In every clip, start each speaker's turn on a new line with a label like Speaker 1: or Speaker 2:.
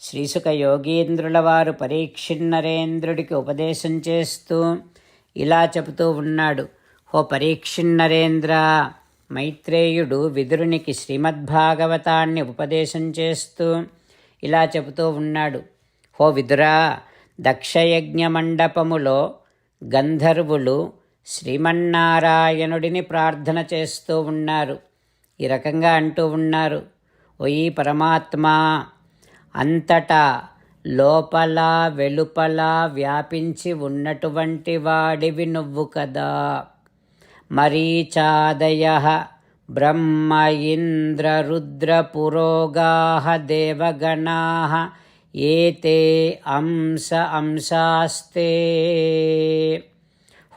Speaker 1: శ్రీసుక యోగీంద్రుల వారు పరీక్షిన్నరేంద్రుడికి ఉపదేశం చేస్తూ ఇలా చెబుతూ ఉన్నాడు. ఓ పరీక్షిన్నరేంద్ర మైత్రేయుడు విదురునికి శ్రీమద్భాగవతాన్ని ఉపదేశం చేస్తూ ఇలా చెబుతూ ఉన్నాడు. ఓ విదురా దక్షయజ్ఞ మండపములో గంధర్వులు శ్రీమన్నారాయణుడిని ప్రార్థన చేస్తూ ఉన్నారు. ఈ రకంగా అంటూ ఉన్నారు. ఓయి పరమాత్మా అంతటా లోపల వెలుపల వ్యాపించి ఉన్నటువంటి వాడివి నువ్వు కదా. మరీచాదయ బ్రహ్మ ఇంద్ర రుద్ర పురోగా దేవగణా ఏతే అంశ అంశాస్తే.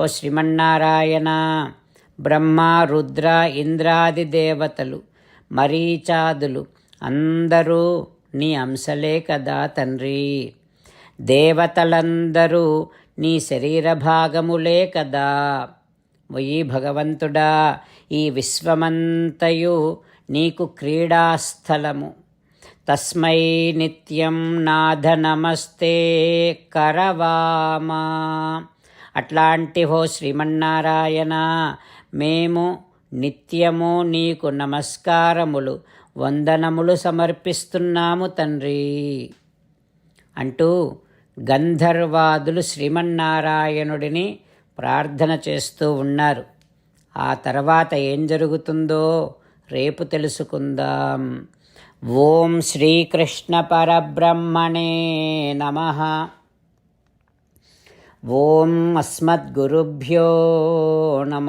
Speaker 1: ఓ శ్రీమన్నారాయణ బ్రహ్మ రుద్ర ఇంద్రాది దేవతలు మరీచాదులు అందరూ నీ అంశలే కదా తండ్రి. దేవతలందరూ నీ శరీర భాగములే కదా. మొయ్యి భగవంతుడా ఈ విశ్వమంతయు నీకు క్రీడాస్థలము. తస్మై నిత్యం నాథ నమస్తే కరవామా. అట్లాంటి హో శ్రీమన్నారాయణ మేము నిత్యము నీకు నమస్కారములు వందనములు సమర్పిస్తున్నాము తండ్రి. అంటూ గంధర్వాదులు శ్రీమన్నారాయణుడిని ప్రార్థన చేస్తూ ఉన్నారు. ఆ తర్వాత ఏం జరుగుతుందో రేపు తెలుసుకుందాం. ఓం శ్రీకృష్ణ పరబ్రహ్మణే నమ. ఓం అస్మద్గురుభ్యో నమ.